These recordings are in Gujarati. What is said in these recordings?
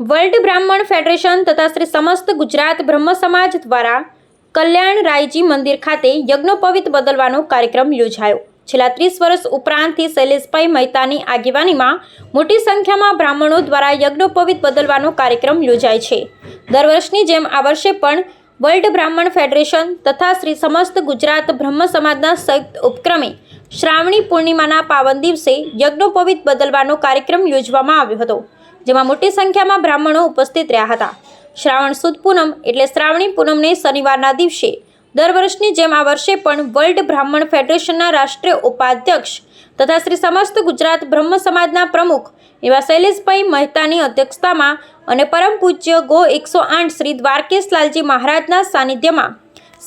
વર્લ્ડ બ્રાહ્મણ ફેડરેશન તથા શ્રી સમસ્ત ગુજરાત બ્રહ્મ સમાજ દ્વારા કલ્યાણ રાયજી મંદિર ખાતે યજ્ઞોપવિત બદલવાનો કાર્યક્રમ યોજાયો. છેલ્લા ત્રીસ વર્ષ ઉપરાંતથી શૈલેષભાઈ મહેતાની આગેવાનીમાં મોટી સંખ્યામાં બ્રાહ્મણો દ્વારા યજ્ઞોપવિત બદલવાનો કાર્યક્રમ યોજાય છે. દર વર્ષની જેમ આ વર્ષે પણ વર્લ્ડ બ્રાહ્મણ ફેડરેશન તથા શ્રી સમસ્ત ગુજરાત બ્રહ્મ સમાજના સંયુક્ત ઉપક્રમે શ્રાવણી પૂર્ણિમાના પાવન દિવસે યજ્ઞોપવિત બદલવાનો કાર્યક્રમ યોજવામાં આવ્યો હતો. જેમાં મોટી સંખ્યામાં બ્રાહ્મણો ઉપસ્થિત રહ્યા હતા. શ્રાવણ સુદ પૂનમ એટલે શ્રાવણી પૂનમને શનિવારના દિવસે દર વર્ષની જેમ આ વર્ષે પણ વર્લ્ડ બ્રાહ્મણ ફેડરેશનના રાષ્ટ્રીય ઉપાધ્યક્ષ તથા શ્રી સમસ્ત ગુજરાત બ્રહ્મ સમાજના પ્રમુખ એવા શૈલેષભાઈ મહેતાની અધ્યક્ષતામાં અને પરમ પૂજ્ય ગો એકસો આઠ શ્રી દ્વારકેશલાલજી મહારાજના સાનિધ્યમાં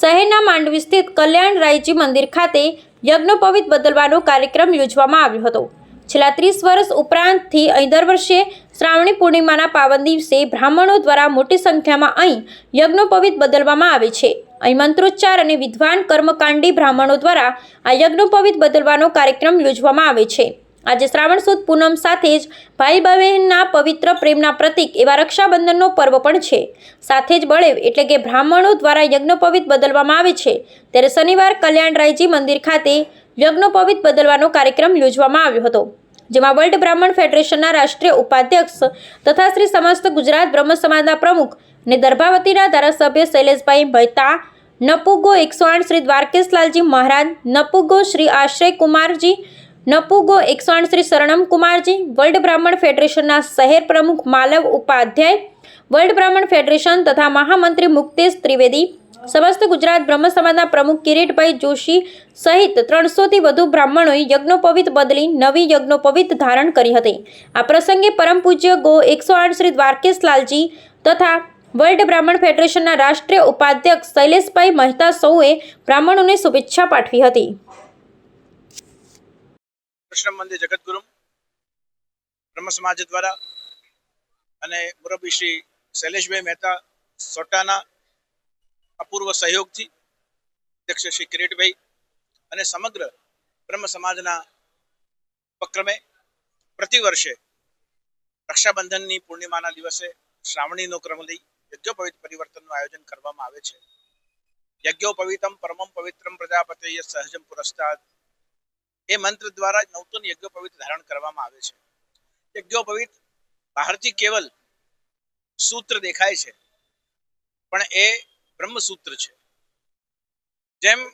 શહેરના માંડવી સ્થિત કલ્યાણ રાયજી મંદિર ખાતે યજ્ઞોપવિત બદલવાનો કાર્યક્રમ યોજવામાં આવ્યો હતો. છેલ્લા ત્રીસ વર્ષ ઉપરાંતથી અહીં દર વર્ષે શ્રાવણી પૂર્ણિમાના પાવન દિવસે બ્રાહ્મણો દ્વારા મોટી સંખ્યામાં અહીં યજ્ઞોપવિત બદલવામાં આવે છે. અહીં મંત્રોચ્ચાર અને વિદ્વાન કર્મકાંડી બ્રાહ્મણો દ્વારા આ યજ્ઞોપવિત બદલવાનો કાર્યક્રમ યોજવામાં આવે છે. આજે શ્રાવણ સુદ પૂનમ સાથે જ ભાઈ બહેનના પવિત્ર પ્રેમના પ્રતીક એવા રક્ષાબંધનનો પર્વ પણ છે. સાથે જ બળેવ એટલે કે બ્રાહ્મણો દ્વારા યજ્ઞોપવિત બદલવામાં આવે છે. ત્યારે શનિવાર કલ્યાણ રાયજી મંદિર ખાતે યજ્ઞોપવિત બદલવાનો કાર્યક્રમ યોજવામાં આવ્યો હતો. જેમાં વર્લ્ડ બ્રાહ્મણ ફેડરેશનના રાષ્ટ્રીય ઉપાધ્યક્ષ તથા શ્રી સમસ્ત ગુજરાત બ્રહ્મ સમાજના પ્રમુખ અને દર્ભાવતીના ધારાસભ્ય શૈલેષભાઈ મહેતા, નપુગો એકસો આઠ શ્રી દ્વારકેશલાલજી મહારાજ, નપુગો શ્રી આશ્રય કુમારજી, નપુગો એકસો આઠ શ્રી શરણમ કુમારજી, વર્લ્ડ બ્રાહ્મણ ફેડરેશનના શહેર પ્રમુખ માલવ ઉપાધ્યાય, વર્લ્ડ બ્રાહ્મણ ફેડરેશન તથા મહામંત્રી મુક્તેશ ત્રિવેદી સમસ્ત ગુજરાત બ્રહ્મ સમાજના પ્રમુખ કિરીટભાઈ જોશી સહિત ત્રણસોથી વધુ બ્રાહ્મણોએ યજ્ઞોપવિત બદલી નવી યજ્ઞોપવિત ધારણ કરી હતી. આ પ્રસંગે પરમ પૂજ્ય ગો એકસો આઠ શ્રી દ્વારકેશલાલજી તથા વર્લ્ડ બ્રાહ્મણ ફેડરેશનના રાષ્ટ્રીય ઉપાધ્યક્ષ શૈલેષભાઈ મહેતા સૌએ બ્રાહ્મણોને શુભેચ્છા પાઠવી હતી. મંદિર જગતગુરુ બ્રહ્મ સમાજ દ્વારા અને મુરબ્બી શ્રી શૈલેષભાઈ મહેતા સોટાના અપૂર્વ સહયોગથી અધ્યક્ષ શ્રી કિરીટભાઈ અને સમગ્ર બ્રહ્મ સમાજના ઉપક્રમે પ્રતિવર્ષે રક્ષાબંધનની પૂર્ણિમાના દિવસે શ્રાવણીનો ક્રમ લઈ યજ્ઞોપવિત પરિવર્તનનું આયોજન કરવામાં આવે છે. યજ્ઞોપવિતમ પરમમ પવિત્રમ પ્રજાપતે સહજમ પુરસ્કાર એ મંત્ર દ્વારા નવતન યજ્ઞોપવિત ધારણ કરવામાં આવે છે. યજ્ઞોપવિત બહારથી કેવલ સૂત્ર દેખાય છે, પણ એ બ્રહ્મસૂત્ર છે. જેમ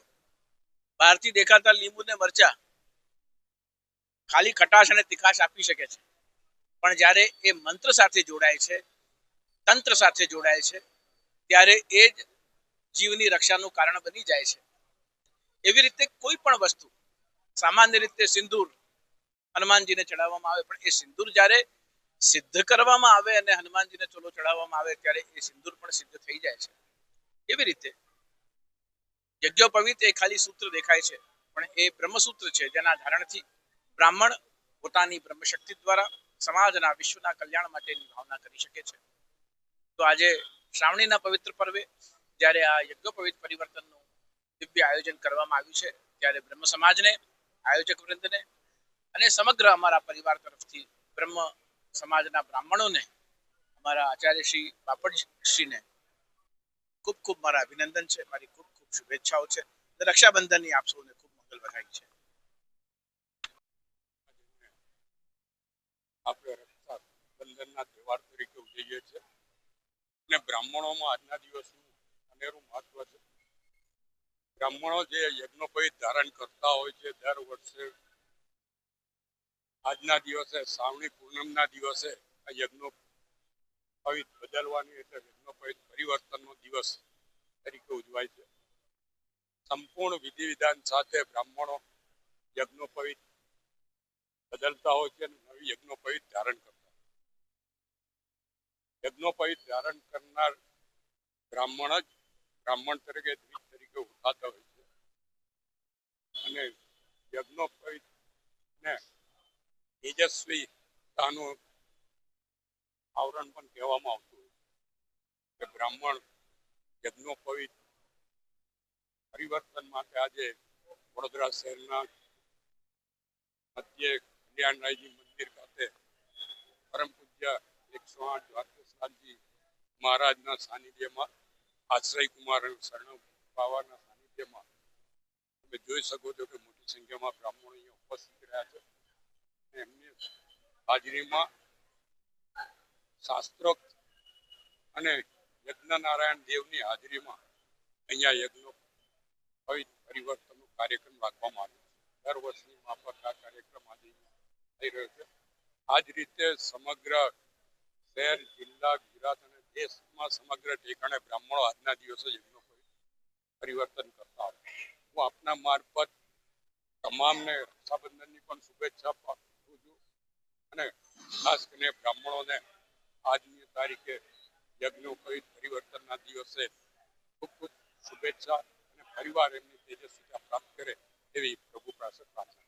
બહારથી દેખાતા લીંબુ ને મરચા ખાલી ખટાશ અને તિખાશ આપી શકે છે. પણ જ્યારે એ મંત્ર સાથે જોડાય છે, તંત્ર સાથે જોડાય છે, ત્યારે એ જ જીવની રક્ષાનું કારણ બની જાય છે. એવી રીતે કોઈ પણ વસ્તુ, સામાન્ય રીતે સિંદૂર, હનુમાનજીને ચડાવવામાં આવે, પણ એ સિંદૂર જ્યારે સિદ્ધ કરવામાં આવે અને હનુમાનજીને ચોલો ચડાવવામાં આવે, ત્યારે એ સિંદૂર પણ સિદ્ધ થઈ જાય છે. એવી રીતે? યજ્ઞોપવિત એ ખાલી સૂત્ર દેખાય છે, પણ એ બ્રહ્મસૂત્ર છે જેના ધારણથી બ્રાહ્મણ પોતાની બ્રહ્મશક્તિ દ્વારા સમાજના, વિશ્વના કલ્યાણ માટેની ભાવના કરી શકે છે. તો આજે શ્રાવણીના પવિત્ર પર્વે, જ્યારે આ યજ્ઞોપવિત પરિવર્તનનું દિવ્ય આયોજન કરવામાં આવ્યું છે, ત્યારે બ્રહ્મ સમાજને, આયોજક વૃંદને અને સમગ્ર અમારા પરિવાર તરફથી બ્રહ્મ સમાજના બ્રાહ્મણોને, અમારા આચાર્ય શ્રી બાપટશ્રીને ખૂબ ખૂબ મારા અભિનંદન છે. મારી ખૂબ ખૂબ શુભેચ્છાઓ છે. રક્ષાબંધનની આપ સૌને ખૂબ મંગલ વધાઈ છે. આપણે રક્ષાબંધનના તહેવાર તરીકે ઉજવીએ છીએ. અને બ્રાહ્મણોમાં આજના દિવસનું અનેરું મહત્વ છે. બ્રાહ્મણો જે યજ્ઞોપવિત ધારણ કરતા હોય છે, દર વર્ષે આજના દિવસે, શ્રાવણી પૂનમના દિવસે આ યજ્ઞોપવિત બદલવાની એટલે યજ્ઞોપવિત પરિવર્તનનો દિવસ તરીકે ઉજવાય છે. સંપૂર્ણ વિધિ વિધાન સાથે બ્રાહ્મણો યજ્ઞોપવિત બદલતા હોય છે અને નવી યજ્ઞોપવિત ધારણ કરતા યજ્ઞોપવિત ધારણ કરનાર બ્રાહ્મણ જ બ્રાહ્મણ તરીકે, દ્વિજ તરીકે ઉઠાતા હોય છે. અને યજ્ઞોપવિત ને તેજસ્વીતાનું આવરણ પણ કહેવામાં આવતું કે બ્રાહ્મણ યજ્ઞોપવિત પરિવર્તન માટે આજે વડોદરા શહેરના મધ્ય કલ્યાણરાયજી મંદિર ખાતે પરમ પૂજ્ય એકસો આઠ દ્વારકેશ પ્રસાદજી મહારાજના સાનિધ્યમાં આશ્રય કુમાર શરણ બાવાના સાનિધ્યમાં તમે જોઈ શકો છો કે મોટી સંખ્યામાં બ્રાહ્મણો અહીંયા ઉપસ્થિત રહ્યા છે એમની હાજરીમાં શાસ્ત્રોક્ત અને યજ્ઞનારાયણ દેવની હાજરીમાં અહીંયા યજ્ઞો પરિવર્તનનો કાર્યક્રમ રાખવામાં આવ્યો છે. દર વર્ષની માફક આ કાર્યક્રમ આજે થઈ રહ્યો છે. આ જ રીતે સમગ્ર શહેર, જિલ્લા, ગુજરાત અને દેશમાં સમગ્ર ઠેકાણે બ્રાહ્મણો આજના દિવસે યજ્ઞો પરિવર્તન કરતા હોય હું આપના મારફત તમામને રક્ષાબંધનની પણ શુભેચ્છા પાઠવું છું અને ખાસ કરીને બ્રાહ્મણોને આજની તારીખે યજ્ઞોપવિત પરિવર્તનના દિવસે ખૂબ ખૂબ શુભેચ્છા અને પરિવાર એમની તેજસ્વીતા પ્રાપ્ત કરે એવી પ્રભુ પાસે પ્રાર્થના